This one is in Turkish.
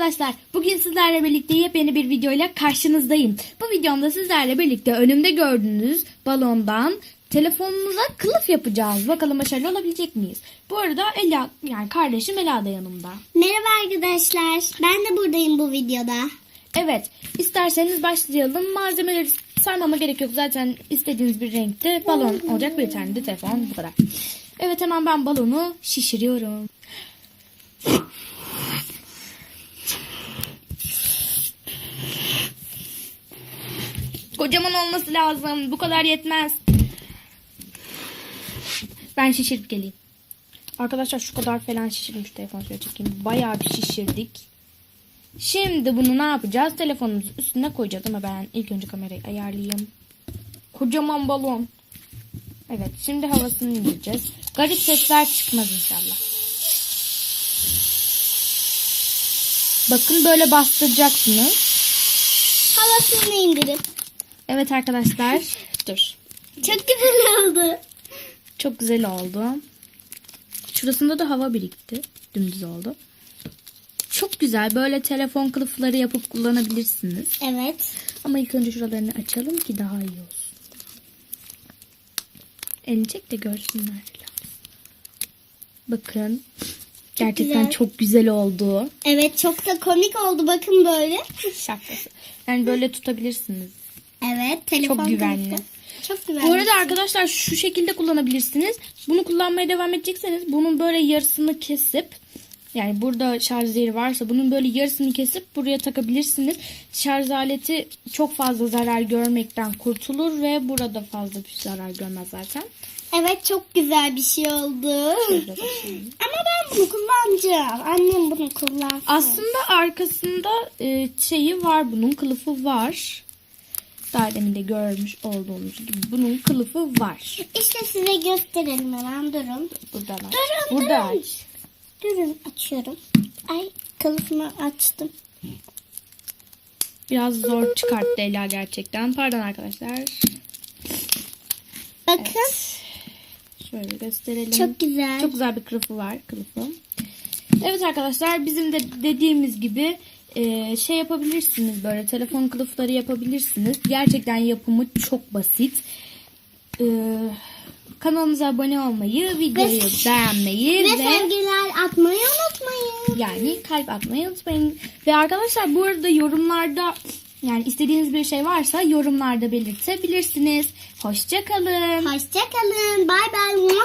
arkadaşlar. Bugün sizlerle birlikte yepyeni bir videoyla karşınızdayım. Bu videomda sizlerle birlikte önümde gördüğünüz balondan telefonumuza kılıf yapacağız. Bakalım başarılı olabilecek miyiz? Bu arada Ela yani kardeşim Ela da yanımda. Merhaba arkadaşlar. Ben de buradayım bu videoda. Evet, isterseniz başlayalım. Malzemeleri saymama gerek yok. Zaten istediğiniz bir renkte balon olacak. Bir tane de telefon bu kadar. Evet hemen ben balonu şişiriyorum. Kocaman olması lazım. Bu kadar yetmez. Ben şişirip geleyim. Arkadaşlar şu kadar falan şişirdim. Şu telefonu şöyle çekeyim. Bayağı bir şişirdik. Şimdi bunu ne yapacağız? Telefonumuzun üstüne koyacağız ama ben ilk önce kamerayı ayarlayayım. Kocaman balon. Evet şimdi havasını indireceğiz. Garip sesler çıkmaz inşallah. Bakın böyle bastıracaksınız. Havasını indirip. Evet arkadaşlar. Dur. Çok güzel oldu. Çok güzel oldu. Şurasında da hava birikti. Dümdüz oldu. Çok güzel. Böyle telefon kılıfları yapıp kullanabilirsiniz. Evet. Ama ilk önce şuralarını açalım ki daha iyi olsun. Elini çek de görsünler. Bakın. Gerçekten güzel. çok güzel oldu. Evet çok da komik oldu bakın böyle. Şakası. Yani böyle tutabilirsiniz. Evet telefon Çok güvenli. kılıfı. Çok güvenli. Bu arada arkadaşlar şu şekilde kullanabilirsiniz. Bunu kullanmaya devam edecekseniz bunun böyle yarısını kesip yani burada şarj yeri varsa bunun böyle yarısını kesip buraya takabilirsiniz. Şarj aleti çok fazla zarar görmekten kurtulur ve burada fazla bir zarar görmez zaten. Evet çok güzel bir şey oldu. Ama ben bunu kullanacağım. Annem bunu kullansın. Aslında arkasında e, şeyi var bunun kılıfı var. Daha demin de görmüş olduğunuz gibi bunun kılıfı var. İşte size gösterelim hemen durun. Burada var. Durun Burada durun. aç. Durun açıyorum. Ay kılıfımı açtım. Biraz zor çıkarttı Ela gerçekten. Pardon arkadaşlar. Bakın Şöyle gösterelim. çok güzel. Çok güzel bir kılıfı var. Kılıfı. Evet arkadaşlar bizim de dediğimiz gibi e, şey yapabilirsiniz böyle telefon kılıfları yapabilirsiniz. Gerçekten yapımı çok basit. E, kanalımıza abone olmayı, videoyu beğenmeyi Ve ve sevgiler atmayı unutmayın. yani kalp atmayı unutmayın. Ve arkadaşlar bu arada yorumlarda yani istediğiniz bir şey varsa yorumlarda belirtebilirsiniz. Hoşça kalın. Hoşçakalın. Bay bay.